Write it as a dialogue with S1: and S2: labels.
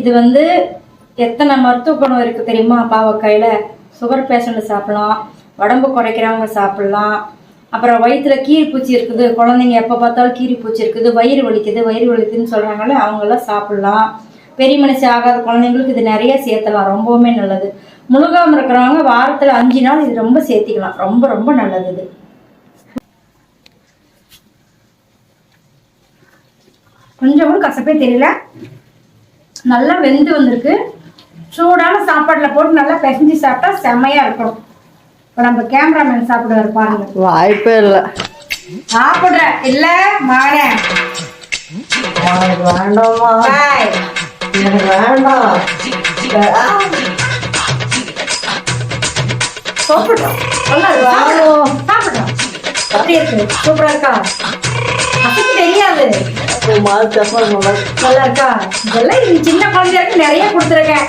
S1: இது வந்து எத்தனை மருத்துவ குணம் இருக்குது தெரியுமா பாவக்காயில்? சுகர் பேஷண்ட் சாப்பிடலாம் உடம்பு குறைக்கிறவங்க சாப்பிடலாம். அப்புறம் வயிற்றுல கீரி பூச்சி இருக்குது குழந்தைங்க எப்போ பார்த்தாலும் கீரி பூச்சி இருக்குது வயிறு வலிக்குது வயிறு வலிக்குதுன்னு சொல்கிறாங்களே அவங்களாம் சாப்பிடலாம். பெரிய மனுஷி ஆகாத குழந்தைங்களுக்கு இது நிறைய சேர்த்தலாம் ரொம்பவுமே நல்லது. முழுகாமல் இருக்கிறவங்க வாரத்தில் அஞ்சு நாள் இது ரொம்ப சேர்த்திக்கலாம் ரொம்ப ரொம்ப நல்லது இது. கொஞ்சம் கூட கசப்பே தெரியல. நல்லா வெந்து வந்திருக்கு. சூடான சாப்பாட்டில் போட்டு நல்லா பிசைஞ்சு சாப்பிட்டா செம்மையா இருக்கும். இப்போ நம்ம கேமராமேன் சாப்பிடுவாரு பாருங்க.
S2: வாய்ப்பே இல்லை.
S1: சாப்பிடுற. இல்ல மகனே.
S2: வேண்டாமா எனக்கு வேண்டாம்.
S1: சாப்பிட்டோம் நல்லா இருக்கு. சாப்பிடுறோம் சாப்பிடுறோம் எப்படி இருக்கு. சூப்பரா இருக்கா? நல்லா இருக்கா? இதெல்லாம் இது சின்ன குழந்தையாக்கு நிறைய கொடுத்துருக்கேன்.